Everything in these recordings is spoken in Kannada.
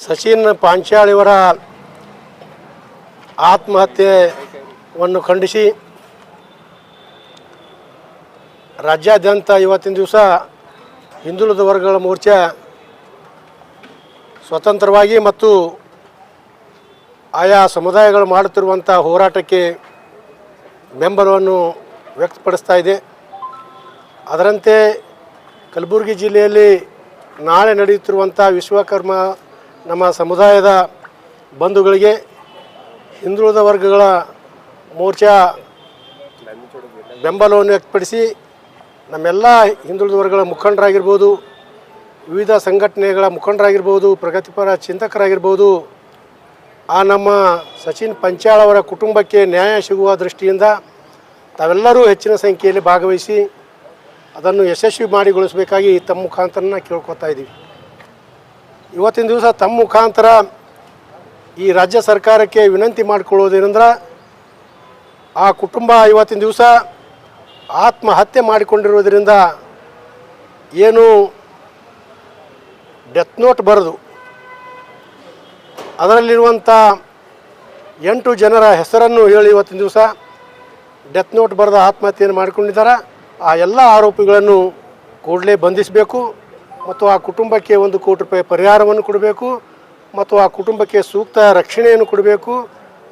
ಸಚಿನ್ ಪಾಂಚಾಳ್ ಇವರ ಆತ್ಮಹತ್ಯೆಯನ್ನು ಖಂಡಿಸಿ ರಾಜ್ಯಾದ್ಯಂತ ಇವತ್ತಿನ ದಿವಸ ಹಿಂದುಳಿದ ವರ್ಗಗಳ ಮೋರ್ಚಾ ಸ್ವತಂತ್ರವಾಗಿ ಮತ್ತು ಆಯಾ ಸಮುದಾಯಗಳು ಮಾಡುತ್ತಿರುವಂಥ ಹೋರಾಟಕ್ಕೆ ಬೆಂಬಲವನ್ನು ವ್ಯಕ್ತಪಡಿಸ್ತಾ ಇದೆ. ಅದರಂತೆ ಕಲಬುರಗಿ ಜಿಲ್ಲೆಯಲ್ಲಿ ನಾಳೆ ನಡೆಯುತ್ತಿರುವಂಥ ವಿಶ್ವಕರ್ಮ ನಮ್ಮ ಸಮುದಾಯದ ಬಂಧುಗಳಿಗೆ, ಹಿಂದುಳಿದ ವರ್ಗಗಳ ಮೋರ್ಚಾ ಬೆಂಬಲವನ್ನು ವ್ಯಕ್ತಪಡಿಸಿ ನಮ್ಮೆಲ್ಲ ಹಿಂದುಳಿದ ವರ್ಗಗಳ ಮುಖಂಡರಾಗಿರ್ಬೋದು, ವಿವಿಧ ಸಂಘಟನೆಗಳ ಮುಖಂಡರಾಗಿರ್ಬೋದು, ಪ್ರಗತಿಪರ ಚಿಂತಕರಾಗಿರ್ಬೋದು, ಆ ನಮ್ಮ ಸಚಿನ್ ಪಂಚಾಳ್ ಅವರ ಕುಟುಂಬಕ್ಕೆ ನ್ಯಾಯ ಸಿಗುವ ದೃಷ್ಟಿಯಿಂದ ತಾವೆಲ್ಲರೂ ಹೆಚ್ಚಿನ ಸಂಖ್ಯೆಯಲ್ಲಿ ಭಾಗವಹಿಸಿ ಅದನ್ನು ಯಶಸ್ವಿ ಮಾಡಿಗೊಳಿಸಬೇಕಾಗಿ ತಮ್ಮ ಮುಖಾಂತರನ ಕೇಳ್ಕೊತಾ ಇದ್ದೀವಿ. ಇವತ್ತಿನ ದಿವಸ ತಮ್ಮ ಮುಖಾಂತರ ಈ ರಾಜ್ಯ ಸರ್ಕಾರಕ್ಕೆ ವಿನಂತಿ ಮಾಡಿಕೊಳ್ಳೋದೇನೆಂದ್ರೆ ಆ ಕುಟುಂಬ ಇವತ್ತಿನ ದಿವಸ ಆತ್ಮಹತ್ಯೆ ಮಾಡಿಕೊಂಡಿರೋದ್ರಿಂದ ಏನು ಡೆತ್ ನೋಟ್ ಬರೆದು ಅದರಲ್ಲಿರುವಂಥ ಎಂಟು ಜನರ ಹೆಸರನ್ನು ಹೇಳಿ ಇವತ್ತಿನ ದಿವಸ ಡೆತ್ ನೋಟ್ ಬರೆದ ಆತ್ಮಹತ್ಯೆಯನ್ನು ಮಾಡಿಕೊಂಡಿದ್ದಾರೆ. ಆ ಎಲ್ಲ ಆರೋಪಿಗಳನ್ನು ಕೂಡಲೇ ಬಂಧಿಸಬೇಕು. ಮತ್ತು ಆ ಕುಟುಂಬಕ್ಕೆ ಒಂದು ಕೋಟಿ ರೂಪಾಯಿ ಪರಿಹಾರವನ್ನು ಕೊಡಬೇಕು ಮತ್ತು ಆ ಕುಟುಂಬಕ್ಕೆ ಸೂಕ್ತ ರಕ್ಷಣೆಯನ್ನು ಕೊಡಬೇಕು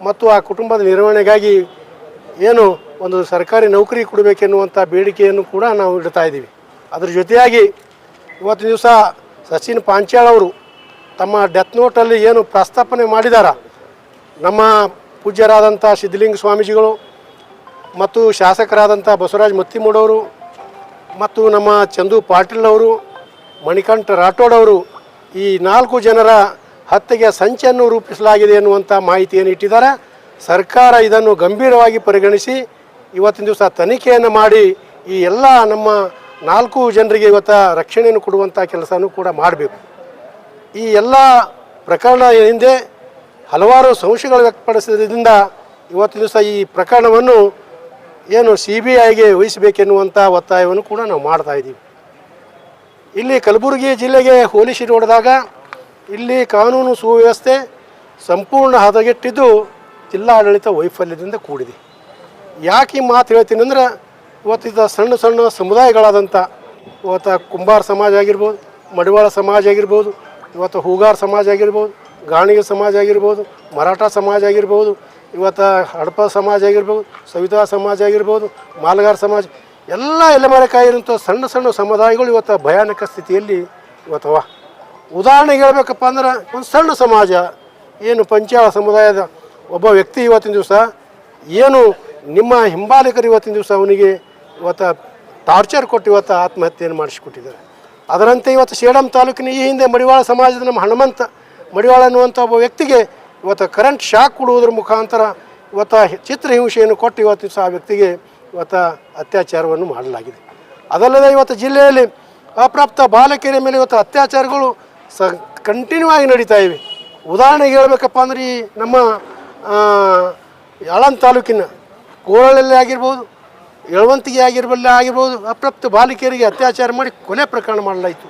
ಮತ್ತು ಆ ಕುಟುಂಬದ ನಿರ್ವಹಣೆಗಾಗಿ ಏನು ಒಂದು ಸರ್ಕಾರಿ ನೌಕರಿ ಕೊಡಬೇಕೆನ್ನುವಂಥ ಬೇಡಿಕೆಯನ್ನು ಕೂಡ ನಾವು ಇಡ್ತಾ ಇದ್ದೀವಿ. ಅದ್ರ ಜೊತೆಯಾಗಿ ಇವತ್ತು ದಿವಸ ಸಚಿನ್ ಪಾಂಚಾಳ್ ಅವರು ತಮ್ಮ ಡೆತ್ ನೋಟಲ್ಲಿ ಏನು ಪ್ರಸ್ತಾಪನೆ ಮಾಡಿದಾರ? ನಮ್ಮ ಪೂಜ್ಯರಾದಂಥ ಸಿದ್ಧಲಿಂಗ ಸ್ವಾಮೀಜಿಗಳು ಮತ್ತು ಶಾಸಕರಾದಂಥ ಬಸವರಾಜ್ ಮತ್ತಿಮೂಡವರು ಮತ್ತು ನಮ್ಮ ಚಂದು ಪಾಟೀಲ್ ಅವರು ಮಣಿಕಂಠ ರಾಠೋಡ್ ಅವರು ಈ ನಾಲ್ಕು ಜನರ ಹತ್ಯೆಗೆ ಸಂಚನ್ನು ರೂಪಿಸಲಾಗಿದೆ ಎನ್ನುವಂಥ ಮಾಹಿತಿಯನ್ನು ಇಟ್ಟಿದ್ದಾರೆ. ಸರ್ಕಾರ ಇದನ್ನು ಗಂಭೀರವಾಗಿ ಪರಿಗಣಿಸಿ ಇವತ್ತಿನ ದಿವಸ ತನಿಖೆಯನ್ನು ಮಾಡಿ ಈ ಎಲ್ಲ ನಮ್ಮ ನಾಲ್ಕು ಜನರಿಗೆ ಇವತ್ತು ರಕ್ಷಣೆಯನ್ನು ಕೊಡುವಂಥ ಕೆಲಸನೂ ಕೂಡ ಮಾಡಬೇಕು. ಈ ಎಲ್ಲ ಪ್ರಕರಣ ಹಿಂದೆ ಹಲವಾರು ಸಂಶಯಗಳು ವ್ಯಕ್ತಪಡಿಸಿದ್ರಿಂದ ಇವತ್ತಿನ ದಿವಸ ಈ ಪ್ರಕರಣವನ್ನು ಏನು ಸಿ ಬಿ ಐಗೆ ವಹಿಸಬೇಕೆನ್ನುವಂಥ ಒತ್ತಾಯವನ್ನು ಕೂಡ ನಾವು ಮಾಡ್ತಾ ಇದ್ದೀವಿ. ಇಲ್ಲಿ ಕಲಬುರಗಿ ಜಿಲ್ಲೆಗೆ ಹೋಲಿಸಿ ನೋಡಿದಾಗ ಇಲ್ಲಿ ಕಾನೂನು ಸುವ್ಯವಸ್ಥೆ ಸಂಪೂರ್ಣ ಹದಗೆಟ್ಟಿದ್ದು ಜಿಲ್ಲಾಡಳಿತ ವೈಫಲ್ಯದಿಂದ ಕೂಡಿದೆ. ಯಾಕೆ ಈ ಮಾತು ಹೇಳ್ತೀನಿ ಅಂದ್ರೆ ಇವತ್ತಿದ್ದ ಸಣ್ಣ ಸಣ್ಣ ಸಮುದಾಯಗಳಾದಂಥ ಇವತ್ತು ಕುಂಬಾರ ಸಮಾಜ ಆಗಿರ್ಬೋದು, ಮಡಿವಾಳ ಸಮಾಜ ಆಗಿರ್ಬೋದು, ಇವತ್ತು ಹೂಗಾರ ಸಮಾಜ ಆಗಿರ್ಬೋದು, ಗಾಣಿಗೆ ಸಮಾಜ ಆಗಿರ್ಬೋದು, ಮರಾಠ ಸಮಾಜ ಆಗಿರ್ಬೋದು, ಇವತ್ತು ಹಡಪ ಸಮಾಜ ಆಗಿರ್ಬೋದು, ಸವಿತಾ ಸಮಾಜ ಆಗಿರ್ಬೋದು, ಮಾಲಗಾರ ಸಮಾಜ ಎಲ್ಲ ಎಲೆಮರೆಕಾಯಿರಂಥ ಸಣ್ಣ ಸಣ್ಣ ಸಮುದಾಯಗಳು ಇವತ್ತು ಭಯಾನಕ ಸ್ಥಿತಿಯಲ್ಲಿ ಇವತ್ತವ. ಉದಾಹರಣೆ ಹೇಳಬೇಕಪ್ಪ ಅಂದ್ರೆ ಒಂದು ಸಣ್ಣ ಸಮಾಜ, ಏನು ಪಂಚಾಳ ಸಮುದಾಯದ ಒಬ್ಬ ವ್ಯಕ್ತಿ ಇವತ್ತಿನ ದಿವಸ ಏನು ನಿಮ್ಮ ಹಿಂಬಾಲಕರು ಇವತ್ತಿನ ದಿವಸ ಅವನಿಗೆ ಇವತ್ತು ಟಾರ್ಚರ್ ಕೊಟ್ಟು ಇವತ್ತು ಆತ್ಮಹತ್ಯೆಯನ್ನು ಮಾಡಿಸಿಕೊಟ್ಟಿದ್ದಾರೆ. ಅದರಂತೆ ಇವತ್ತು ಸೇಡಂ ತಾಲೂಕಿನ ಈ ಹಿಂದೆ ಮಡಿವಾಳ ಸಮಾಜದ ನಮ್ಮ ಹನುಮಂತ ಮಡಿವಾಳ ಅನ್ನುವಂಥ ಒಬ್ಬ ವ್ಯಕ್ತಿಗೆ ಇವತ್ತು ಕರೆಂಟ್ ಶಾಕ್ ಕೊಡುವುದರ ಮುಖಾಂತರ ಇವತ್ತು ಚಿತ್ರಹಿಂಸೆಯನ್ನು ಕೊಟ್ಟು ಇವತ್ತು ದಿವಸ ಆ ವ್ಯಕ್ತಿಗೆ ಇವತ್ತು ಅತ್ಯಾಚಾರವನ್ನು ಮಾಡಲಾಗಿದೆ. ಅದಲ್ಲದೆ ಇವತ್ತು ಜಿಲ್ಲೆಯಲ್ಲಿ ಅಪ್ರಾಪ್ತ ಬಾಲಕಿಯರ ಮೇಲೆ ಇವತ್ತು ಅತ್ಯಾಚಾರಗಳು ಸ ಕಂಟಿನ್ಯೂ ಆಗಿ ನಡೀತಾ ಇವೆ. ಉದಾಹರಣೆಗೆ ಹೇಳಬೇಕಪ್ಪ ಅಂದ್ರೆ ಈ ನಮ್ಮ ಯಳಂದ್ ತಾಲೂಕಿನ ಕೋರಳಲ್ಲಿ ಆಗಿರ್ಬೋದು, ಯಳವಂತಿಗೆ ಆಗಿರ್ಬಲ್ಲ ಆಗಿರ್ಬೋದು, ಅಪ್ರಾಪ್ತ ಬಾಲಕಿಯರಿಗೆ ಅತ್ಯಾಚಾರ ಮಾಡಿ ಕೊಲೆ ಪ್ರಕರಣ ಮಾಡಲಾಯಿತು.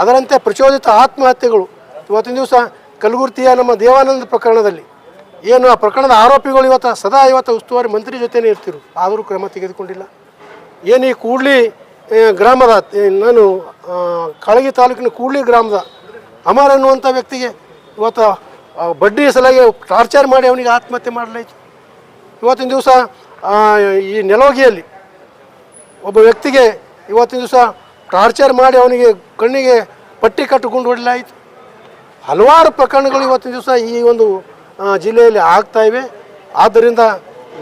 ಅದರಂತೆ ಪ್ರಚೋದಿತ ಆತ್ಮಹತ್ಯೆಗಳು. ಇವತ್ತಿನ ದಿವಸ ಕಲಗುರ್ತಿಯ ನಮ್ಮ ದೇವಾನಂದ ಪ್ರಕರಣದಲ್ಲಿ ಏನು ಆ ಪ್ರಕರಣದ ಆರೋಪಿಗಳು ಇವತ್ತು ಸದಾ ಇವತ್ತು ಉಸ್ತುವಾರಿ ಮಂತ್ರಿ ಜೊತೆನೇ ಇರ್ತಿರು. ಆದರೂ ಕ್ರಮ ತೆಗೆದುಕೊಂಡಿಲ್ಲ. ಏನು ಈ ಕೂಡ್ಲಿ ಗ್ರಾಮದ ನಾನು ಕಳಗಿ ತಾಲೂಕಿನ ಕೂಡ್ಲಿ ಗ್ರಾಮದ ಅಮರ್ ಅನ್ನುವಂಥ ವ್ಯಕ್ತಿಗೆ ಇವತ್ತು ಬಡ್ಡಿ ಸಲಹೆ ಟಾರ್ಚರ್ ಮಾಡಿ ಅವನಿಗೆ ಆತ್ಮಹತ್ಯೆ ಮಾಡಲಾಯಿತು. ಇವತ್ತಿನ ದಿವಸ ಈ ನೆಲೋಗಿಯಲ್ಲಿ ಒಬ್ಬ ವ್ಯಕ್ತಿಗೆ ಇವತ್ತಿನ ದಿವಸ ಟಾರ್ಚರ್ ಮಾಡಿ ಅವನಿಗೆ ಕಣ್ಣಿಗೆ ಪಟ್ಟಿ ಕಟ್ಟಿಕೊಂಡು ಹೊಡಲಾಯಿತು. ಹಲವಾರು ಪ್ರಕರಣಗಳು ಇವತ್ತಿನ ದಿವಸ ಈ ಒಂದು ಜಿಲ್ಲೆಯಲ್ಲಿ ಆಗ್ತಾ ಇವೆ. ಆದ್ದರಿಂದ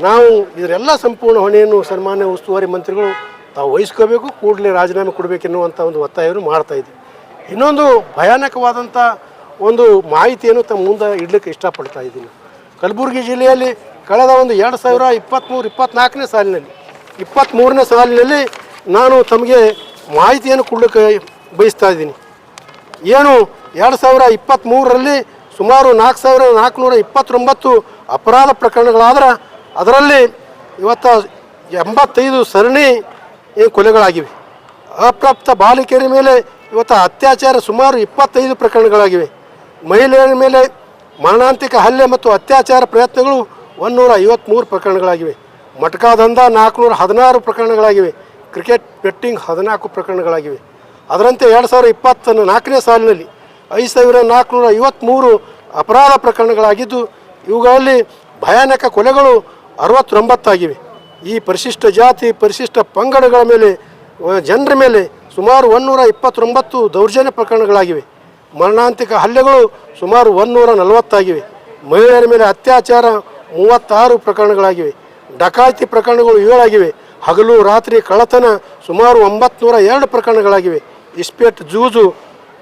ನಾವು ಇದರೆಲ್ಲ ಸಂಪೂರ್ಣ ಹೊಣೆಯನ್ನು ಸನ್ಮಾನ್ಯ ಉಸ್ತುವಾರಿ ಮಂತ್ರಿಗಳು ತಾವು ವಹಿಸ್ಕೋಬೇಕು, ಕೂಡಲೇ ರಾಜೀನಾಮೆ ಕೊಡಬೇಕೆನ್ನುವಂಥ ಒಂದು ಒತ್ತಾಯವನ್ನು ಮಾಡ್ತಾ ಇದ್ದೀವಿ. ಇನ್ನೊಂದು ಭಯಾನಕವಾದಂಥ ಒಂದು ಮಾಹಿತಿಯನ್ನು ತಮ್ಮ ಮುಂದೆ ಇಡಲಿಕ್ಕೆ ಇಷ್ಟಪಡ್ತಾ ಇದ್ದೀನಿ. ಕಲಬುರಗಿ ಜಿಲ್ಲೆಯಲ್ಲಿ ಕಳೆದ ಒಂದು ಎರಡು ಸಾವಿರ ಇಪ್ಪತ್ತ್ಮೂರು ಇಪ್ಪತ್ತ್ನಾಲ್ಕನೇ ಸಾಲಿನಲ್ಲಿ ಇಪ್ಪತ್ತ್ಮೂರನೇ ಸಾಲಿನಲ್ಲಿ ನಾನು ತಮಗೆ ಮಾಹಿತಿಯನ್ನು ಕೊಡಲಿಕ್ಕೆ ಬಯಸ್ತಾ ಇದ್ದೀನಿ. ಏನು ಎರಡು ಸಾವಿರ ಇಪ್ಪತ್ತ್ಮೂರರಲ್ಲಿ ಸುಮಾರು ನಾಲ್ಕು ಸಾವಿರ ನಾಲ್ಕುನೂರ ಇಪ್ಪತ್ತೊಂಬತ್ತು ಅಪರಾಧ ಪ್ರಕರಣಗಳಾದ್ರೆ ಅದರಲ್ಲಿ ಇವತ್ತು ಎಂಬತ್ತೈದು ಸರಣಿ ಕೊಲೆಗಳಾಗಿವೆ. ಅಪ್ರಾಪ್ತ ಬಾಲಕಿಯರ ಮೇಲೆ ಇವತ್ತು ಅತ್ಯಾಚಾರ ಸುಮಾರು ಇಪ್ಪತ್ತೈದು ಪ್ರಕರಣಗಳಾಗಿವೆ. ಮಹಿಳೆಯರ ಮೇಲೆ ಮರಣಾಂತಿಕ ಹಲ್ಲೆ ಮತ್ತು ಅತ್ಯಾಚಾರ ಪ್ರಯತ್ನಗಳು ಒಂದೂರ ಐವತ್ತ್ಮೂರು ಪ್ರಕರಣಗಳಾಗಿವೆ. ಮಟ್ಕಾದಂಧ ನಾಲ್ಕುನೂರ ಹದಿನಾರು ಪ್ರಕರಣಗಳಾಗಿವೆ. ಕ್ರಿಕೆಟ್ ಬೆಟ್ಟಿಂಗ್ ಹದಿನಾಲ್ಕು ಪ್ರಕರಣಗಳಾಗಿವೆ. ಅದರಂತೆ ಎರಡು ಸಾವಿರ ಇಪ್ಪತ್ತ ನಾಲ್ಕನೇ ಸಾಲಿನಲ್ಲಿ ಐದು ಸಾವಿರ ನಾಲ್ಕುನೂರ ಐವತ್ತ್ಮೂರು ಅಪರಾಧ ಪ್ರಕರಣಗಳಾಗಿದ್ದು, ಇವುಗಳಲ್ಲಿ ಭಯಾನಕ ಕೊಲೆಗಳು ಅರವತ್ತೊಂಬತ್ತಾಗಿವೆ. ಈ ಪರಿಶಿಷ್ಟ ಜಾತಿ, ಪರಿಶಿಷ್ಟ ಪಂಗಡಗಳ ಮೇಲೆ ಜನರ ಮೇಲೆ ಸುಮಾರು ಒಂದೂರ ಇಪ್ಪತ್ತೊಂಬತ್ತು ದೌರ್ಜನ್ಯ ಪ್ರಕರಣಗಳಾಗಿವೆ. ಮರಣಾಂತಿಕ ಹಲ್ಲೆಗಳು ಸುಮಾರು ಒಂದೂರ ನಲವತ್ತಾಗಿವೆ. ಮಹಿಳೆಯರ ಮೇಲೆ ಅತ್ಯಾಚಾರ ಮೂವತ್ತಾರು ಪ್ರಕರಣಗಳಾಗಿವೆ. ಡಕಾಯಿತಿ ಪ್ರಕರಣಗಳು ಏಳಾಗಿವೆ. ಹಗಲು ರಾತ್ರಿ ಕಳ್ಳತನ ಸುಮಾರು ಒಂಬತ್ನೂರ ಎರಡು ಪ್ರಕರಣಗಳಾಗಿವೆ. ಇಸ್ಪೇಟ್ ಜೂಜು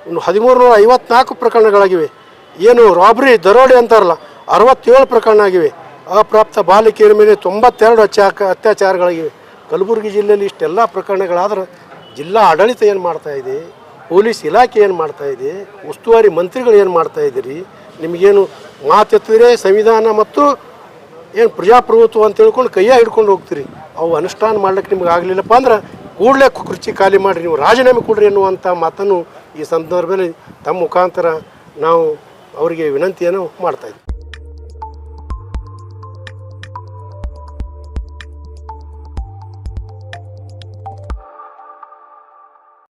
ಇನ್ನು ಹದಿಮೂರು ನೂರ ಐವತ್ನಾಲ್ಕು ಪ್ರಕರಣಗಳಾಗಿವೆ. ಏನು ರಾಬ್ರಿ, ದರೋಡೆ ಅಂತಾರಲ್ಲ, ಅರವತ್ತೇಳು ಪ್ರಕರಣ ಆಗಿವೆ. ಅಪ್ರಾಪ್ತ ಬಾಲಕಿಯರ ಮೇಲೆ ತೊಂಬತ್ತೆರಡು ಅತ್ಯಾಕ ಅತ್ಯಾಚಾರಗಳಾಗಿವೆ. ಕಲಬುರಗಿ ಜಿಲ್ಲೆಯಲ್ಲಿ ಇಷ್ಟೆಲ್ಲ ಪ್ರಕರಣಗಳಾದ್ರೆ ಜಿಲ್ಲಾ ಆಡಳಿತ ಏನು ಮಾಡ್ತಾ ಇದೆ? ಪೊಲೀಸ್ ಇಲಾಖೆ ಏನು ಮಾಡ್ತಾ ಇದೆ? ಉಸ್ತುವಾರಿ ಮಂತ್ರಿಗಳು ಏನು ಮಾಡ್ತಾ ಇದ್ದೀರಿ? ನಿಮಗೇನು ಮಾತೆತ್ತಿದ್ರೆ ಸಂವಿಧಾನ ಮತ್ತು ಏನು ಪ್ರಜಾಪ್ರಭುತ್ವ ಅಂತ ಹೇಳ್ಕೊಂಡು ಕೈಯ ಹಿಡ್ಕೊಂಡು ಹೋಗ್ತೀರಿ? ಅವು ಅನುಷ್ಠಾನ ಮಾಡ್ಲಿಕ್ಕೆ ನಿಮ್ಗೆ ಆಗಲಿಲ್ಲಪ್ಪ ಅಂದ್ರೆ ಕೂಡಲೇ ಕುರ್ಚಿ ಖಾಲಿ ಮಾಡಿರಿ, ನೀವು ರಾಜೀನಾಮೆ ಕೊಡ್ರಿ ಎನ್ನುವಂಥ ಮಾತನ್ನು ಈ ಸಂದರ್ಭದಲ್ಲಿ ತಮ್ಮ ಮುಖಾಂತರ ನಾವು ಅವರಿಗೆ ವಿನಂತಿಯನ್ನು ಮಾಡ್ತಾ ಇದ್ದೀವಿ